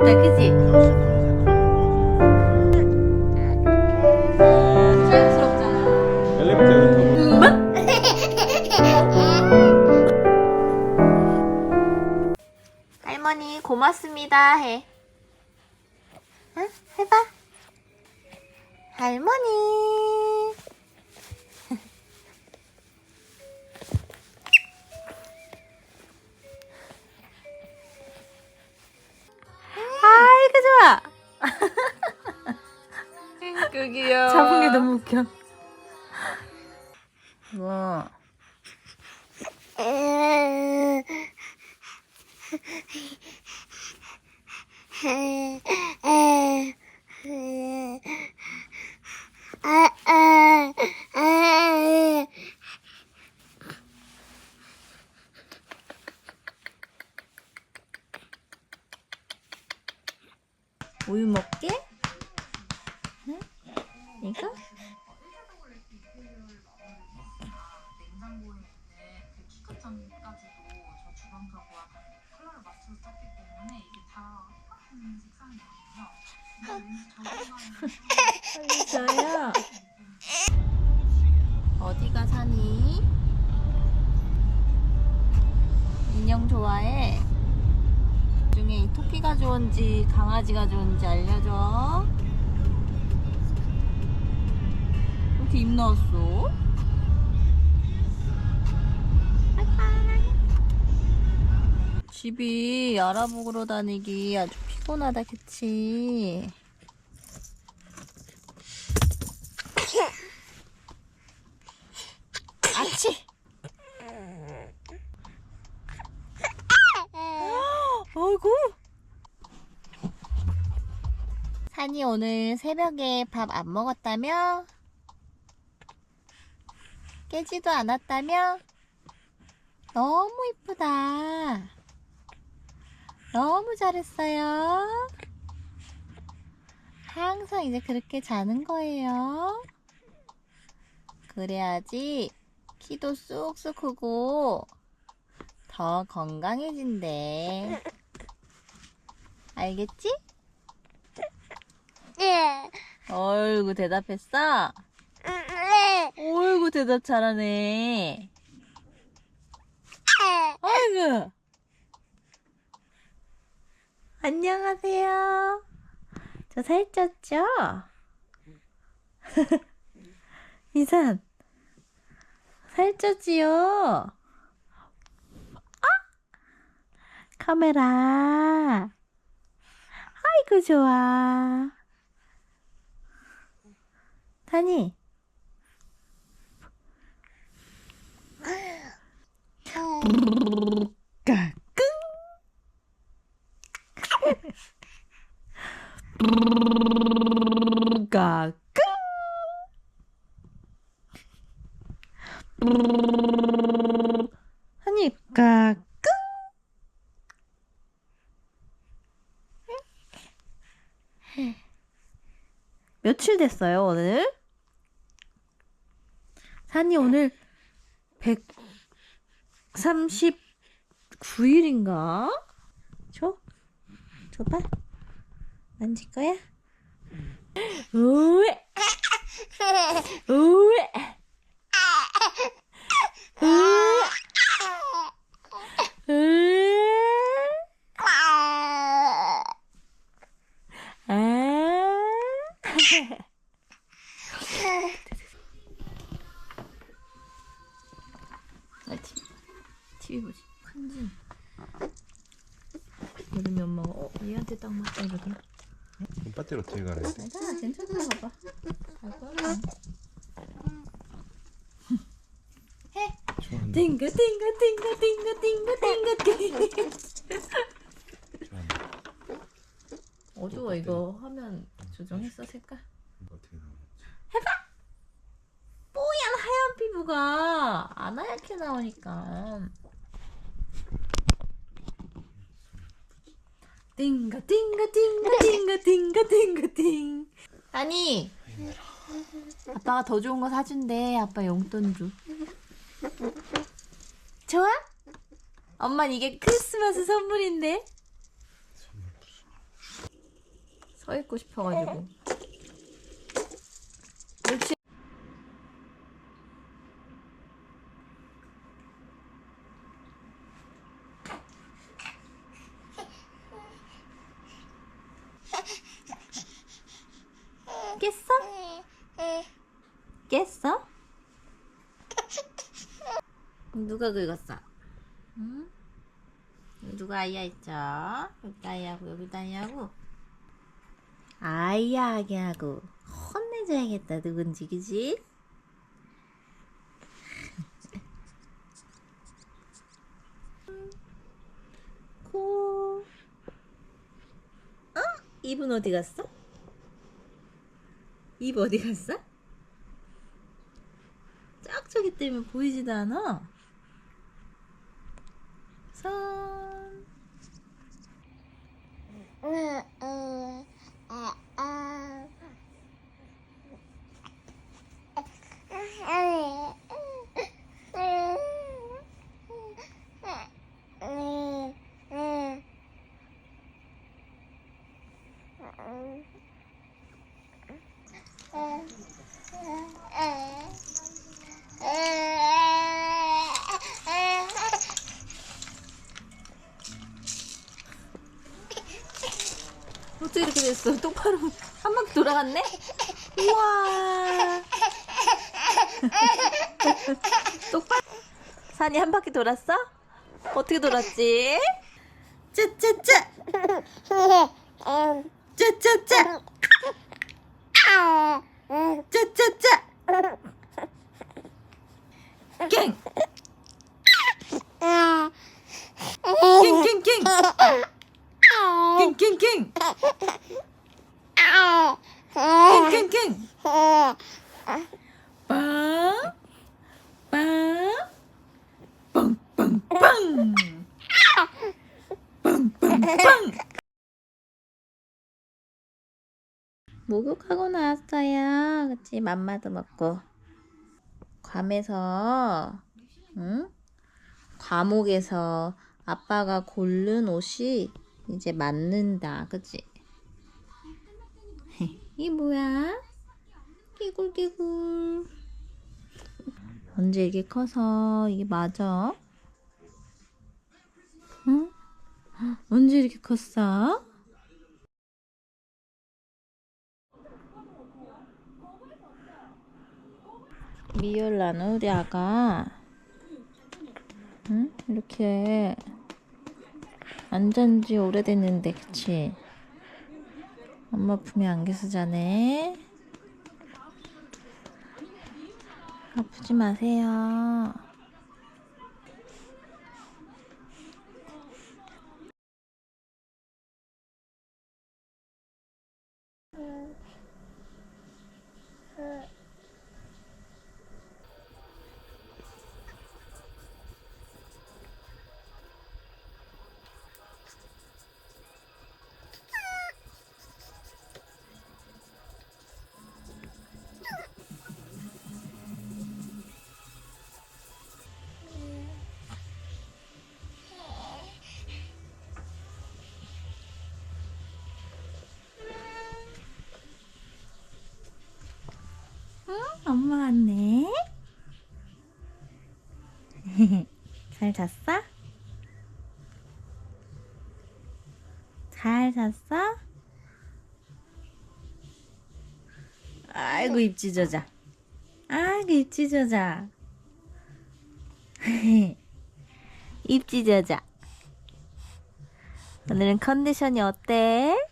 싶다, 우 좋은지 알려줘. 왜 이렇게 입 나왔어? 집이 알아보러 다니기 아주 피곤하다, 그치? 아치! 어이구! 산이 오늘 새벽에 밥 안 먹었다며? 깨지도 않았다며? 너무 이쁘다. 너무 잘했어요. 항상 이제 그렇게 자는 거예요. 그래야지 키도 쑥쑥 크고 더 건강해진대. 알겠지? 네. 어이구 대답했어? 어이구 대답 잘하네. 어이구. 안녕하세요. 저 살쪘죠? 이산. 살쪘지요? 아! 카메라. 아이고, 좋아. 다니. 까꿍. 까꿍. 한입 까꿍. 며칠 됐어요, 오늘? 오늘 139일인가? 줘? 줘봐. 만질 거야? 우에! 우에! 우에! 우에! 아. 아, 티, TV 보지. 큰진. 여름이 엄마가 어, 얘한테 딱 맞다 이러더라. 배터리 어떻게 가래? 괜찮아, 괜찮아, 봐봐. 갈 거야. 좋아한다. 띵가, 띵가, 띵가, 띵가, 띵가, 띵가, 띵가. 좋아한다. 어두워, 이거 화면 조정했어, 색깔? 이거 어떻게 나오지? 뽀얀 피부가 안 하얗게 나오니까. 띵가 띵가 띵가 띵가 띵가 띵가 띵. 아니. 아빠가 더 좋은 거 사준대. 아빠 용돈 줘. 좋아? 엄만 이게 크리스마스 선물인데. 서 있고 싶어가지고. 옳지. 깼어? 깼어? 누가 긁었어? 응? 누가 아이야 있죠? 여기 아이하고 여기 아이하고 아이야 하게 하고 혼내줘야겠다 누군지 그지? 코 어? 입은 어디 갔어? 입 어디 갔어? 짝짝이 때문에 보이지도 않아. 손. 어떻게 이렇게 됐어? 똑바로 한 바퀴 돌아갔네? 우와. 똑바로. 산이 한 바퀴 돌았어? 어떻게 돌았지? 짜짜짜. 짜짜짜. 짜짜짜. 깽. 깽깽깽. 깽깽깽. 빵. 빵. 빵빵빵. 빵빵빵. 목욕하고 나왔어요. 그치? 맘마도 먹고. 괌에서, 응? 과목에서 아빠가 고른 옷이 이제 맞는다. 그치? 이 뭐야? 끼굴끼굴. 언제 이게 커서 이게 맞아? 응? 언제 이렇게 컸어? 미열라는 우리 아가 응? 이렇게 안 잔 지 오래됐는데 그치? 엄마 품에 안겨서 자네 아프지 마세요 응? 엄마 왔네 잘 잤어? 잘 잤어? 아이고 입 찢어져 아이고 입 찢어져 입 찢어져 오늘은 컨디션이 어때?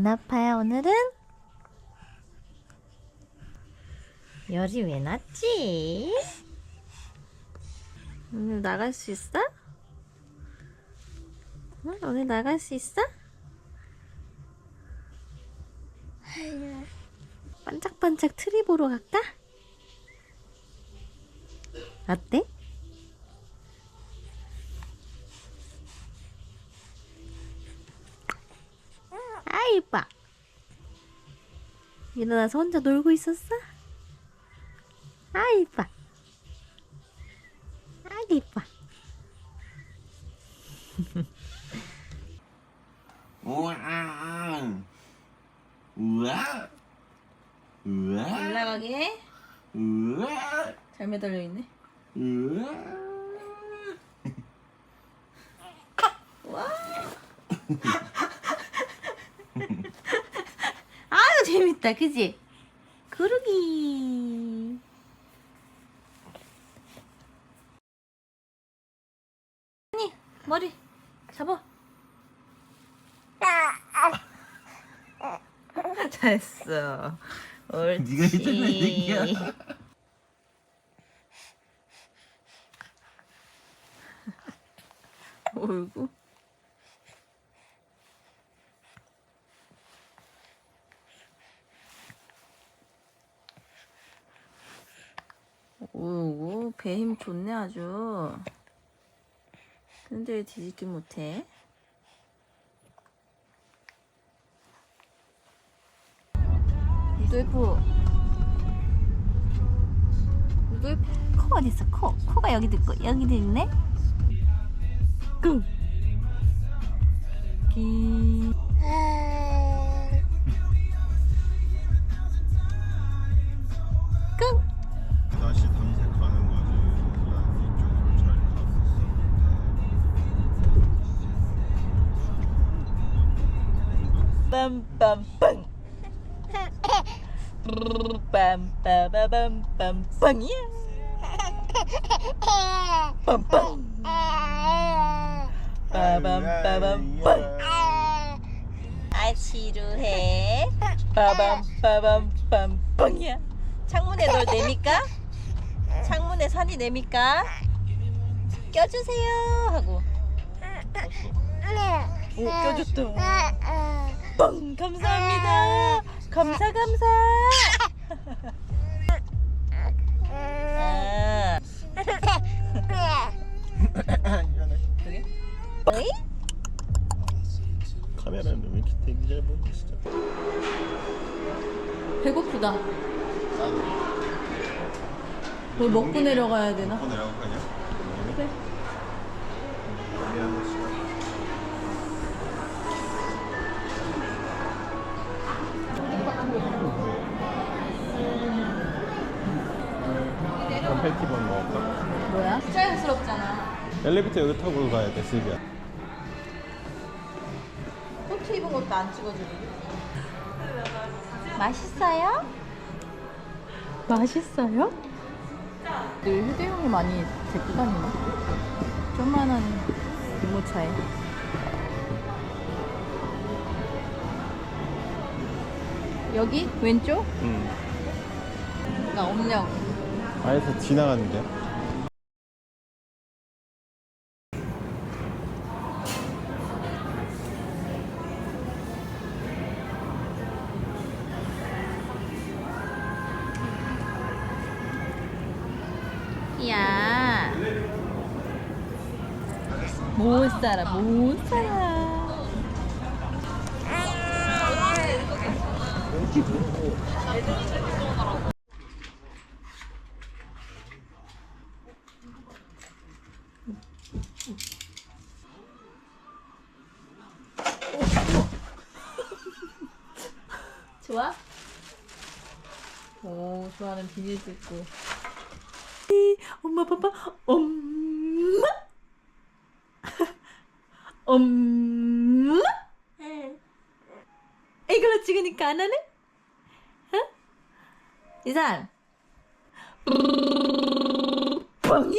안 아파요 오늘은? 열이 왜 났지? 오늘 나갈 수 있어? 응? 오늘 나갈 수 있어? 반짝반짝 트리 보러 갈까? 어때? 아 이뻐. 일어나서 혼자 놀고 있었어? 아 이뻐. 아 이뻐 잘 매달려 있네. 와. 재밌다, 그지? 그러기. 아니 머리 잡아. 됐어. 옳지. 네가 했잖아, 얘기야. 어이구. 오고 배 힘 좋네 아주. 근데 왜 뒤집기 못해? 루돌프 루돌프 코 어딨어 코 코가 여기도 있고 여기도 있네 끙 기. 빰빰빰 빰빠바밤빰빰빵이야. 빰빰. 빠밤빠밤빰 아 지루해. 빠밤빠밤빰빵이야. 창문에 널 내밀까? 창문에 산이 내밀까? 껴주세요. 하고. 오 껴줬다 빵 감사합니다 감사 감사 아? 어이? 카메라는 왜 이렇게 되게 잘 보고 진짜. 배고프다 뭘 먹고 내려가야 되나? 먹고 내려갈 거냐? 엘리베이터 여기 타고 가야 돼, 슬비야. 코트 입은 것도 안 찍어주고 맛있어요? 맛있어요? 늘 휴대용이 많이 데리고 다니나? 좀만한 유모차에 여기? 왼쪽? 응. 나 없냐고 아에서 지나가는데? 못 살아, 못 살아. 좋아? 오, 좋아하는 비닐도 있고. 엄마 봐봐 엄마 엄마 이걸로 찍으니까 안 하네? 어? 이상. 뻥이?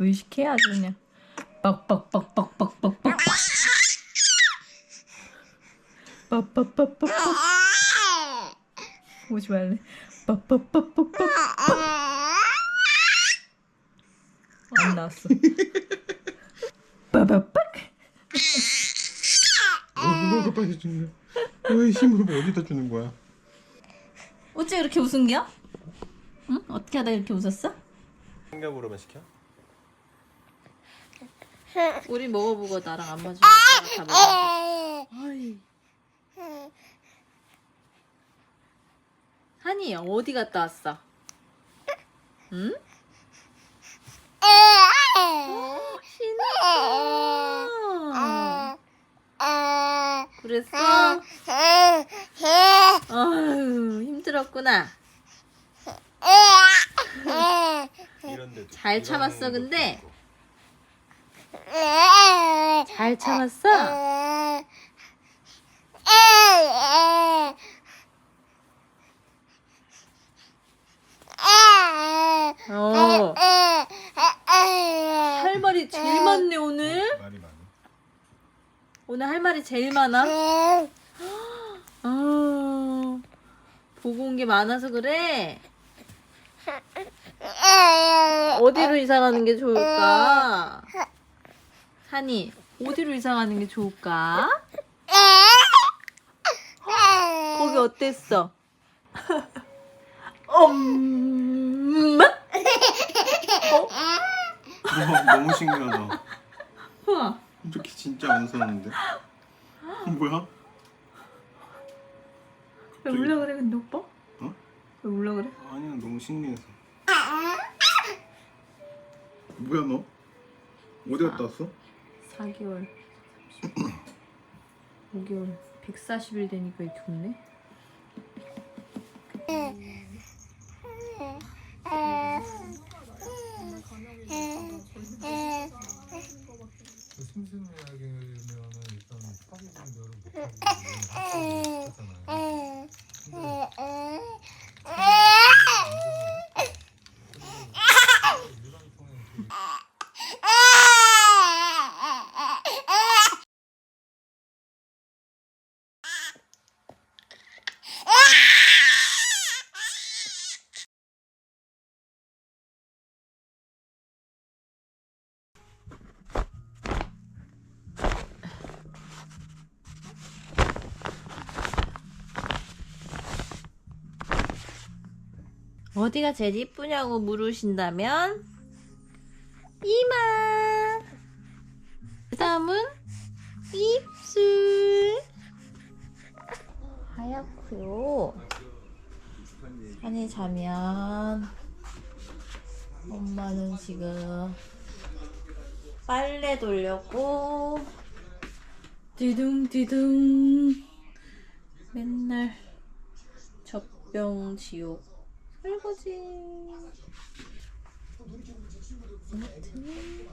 의식해 아주 그냥. 빡빡빡빡빡빡빡 빡빡빡빡빡 오지 말래. 빡빡빡빡빡 안 나왔어 빠바빡 어, 누가 급하게 주는 거야? 왜 힘을 뭐 어디다 주는 거야? 어째 이렇게 웃은 게야? 응? 어떻게 하다 이렇게 웃었어? 생각으로만 시켜? 우리 먹어보고 나랑 안 맞으면 다 먹어 아이. 한이 어디 갔다 왔어? 응? 신났어 그랬어? 아유 힘들었구나 잘 참았어, 근데. 잘 참았어? 어. 제일 많네 오늘. 말이 많아 오늘 할 말이 제일 많아. 아, 보고 온 게 많아서 그래. 어디로 이사 가는 게 좋을까? 산이 어디로 이사 가는 게 좋을까? 거기 어땠어? 엄마? 너무, 너무 신기하다 우와. 이렇게 진짜 안 서는데 어, 뭐야? 왜 울려 그래 근데 오빠? 어? 왜 울려 그래? 아니야 너무 신기해서 뭐야 너? 어디 갔다 왔어? 4개월 5개월 140일 되니까 이렇게 웃네 심심해하게면은 일단 파리 분들은 못하고 있잖아요. 어디가 제일 이쁘냐고 물으신다면 이마. 그 다음은 입술. 하얗고요. 산이 자면 엄마는 지금 빨래 돌렸고 디둥디둥. 맨날 젖병 지옥 설거지. 하트는?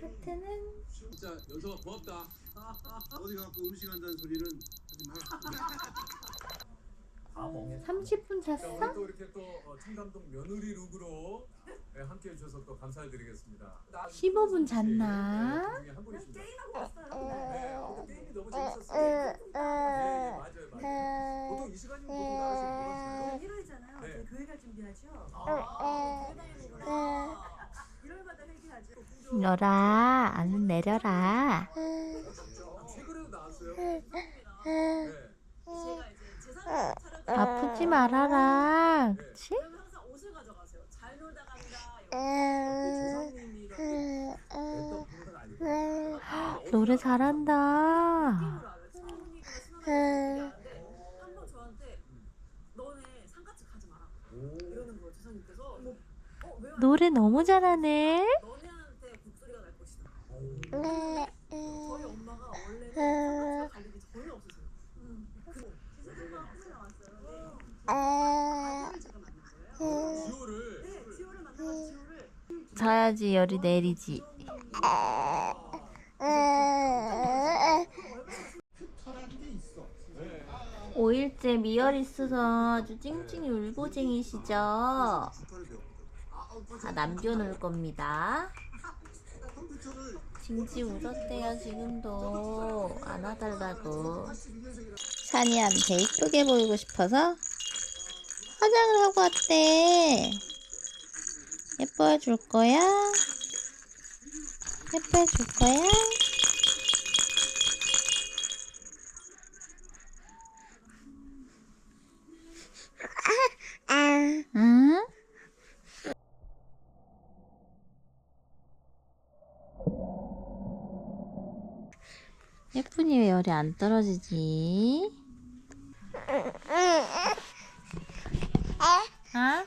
하트는? 진짜 연서가 고맙다. 어디 가고 음식 한다는 소리는 하지 마 30분 자, 잤어? 오늘 또 이렇게 또 어, 청담동 며느리 룩으로 네, 함께 해주셔서 또 감사드리겠습니다. 15분 잤나? 네, 한 분이십니다. 네, 어, 게임이 너무 재밌었어요. 네, 맞아요, 맞아요. 보통 이 시간이면 보통 나가시는 거잖아요. 일요일이잖아요. 네. 저희 교회가 준비하죠. 아, 교회 다니는구나. 일요일마다 회개하죠. 너라 안은 내려라 최근에도 나왔어요. 네. 제가 이제 아프지 말아라. 그치? 그러면 항상 옷을 가져가세요. 잘 놀다 간다. 조상님이랑 냈던 분은 아니고. 노래 잘한다? 노래 너무 잘하네. 너네한테 국소리가 날 것이다. 저희 엄마가 원래 자야지 열이 내리지 오일째 미열 있어서 아주 찡찡이 울고쟁이시죠? 다 남겨놓을 겁니다. 징지 울었대요 지금도 안아달라고 산이한테 이쁘게 보이고 싶어서 화장을 하고 왔대 예뻐해 줄 거야? 예뻐해 줄 거야? 응? 예쁜이 왜 열이 안 떨어지지? 어?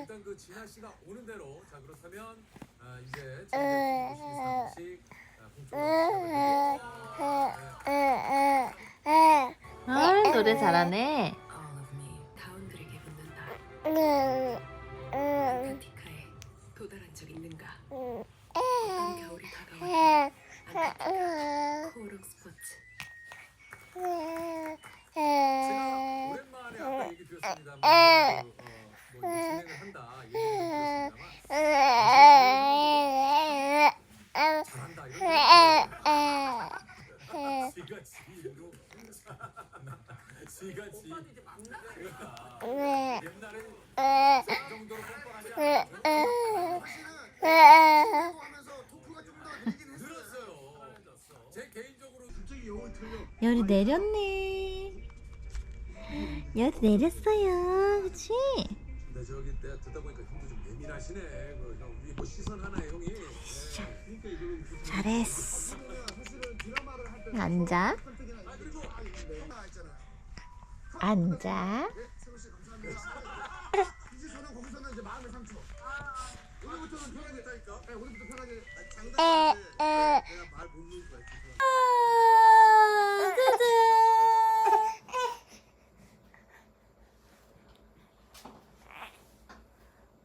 일단 그 씨가 오는 대로 자 그렇다면 아, 이제 자기 공식 공식 공적으로 잘하네. 다운들에게 묻는다. 안타티카에 도달한 적 있는가? 어떤 겨울이 다가와 안타티카 코오롱 스포츠 제가 오랜만에 아까 얘기 드렸습니다만 그, 어, 뭐 진행을 한다 얘기를 드렸습니다만 잘한다 이런 지가 지로 지가 지 옛날에 이 정도로 뻔뻔하지 않았는데 하면서 토크가 좀 더 늘긴 했어요. 늘었어요 제 개인적으로 갑자기 영어를 틀려. 열이 내렸네. 열이 내렸어요. 그치? 근데 저기 내가 듣다 보니까 형도 좀 예민하시네 그형 위에 뭐 시선 하나에 형이 네. 그러니까 이거는 잘했어. 사실은 드라마를 할때 앉아. 아 앉아. 네, 세훈 씨감사합니다. 이제 저는 거기서는 이제 마음의 상처. 오늘부터는 편하게. 네, 오늘부터 편하게. 장담하는데 내가 말 못 놓을 거야. 진짜. 아, 짜잔.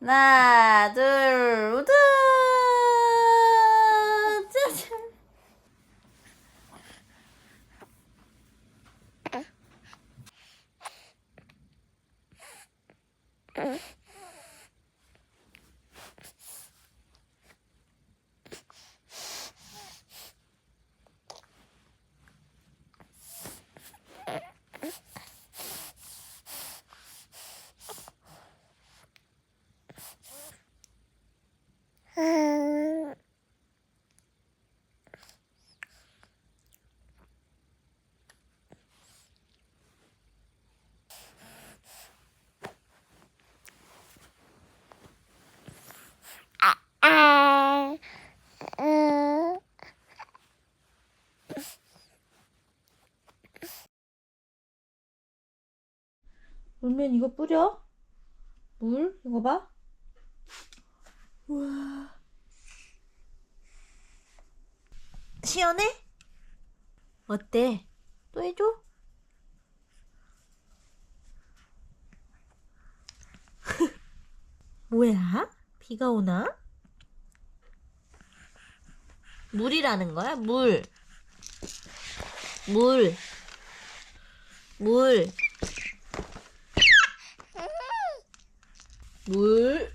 하나, 둘, 우드. 짜잔. 물면 이거 뿌려? 물? 이거 봐. 우와. 시원해? 어때? 또 해줘? 뭐야? 비가 오나? 물이라는 거야? 물. 물. 물. 물.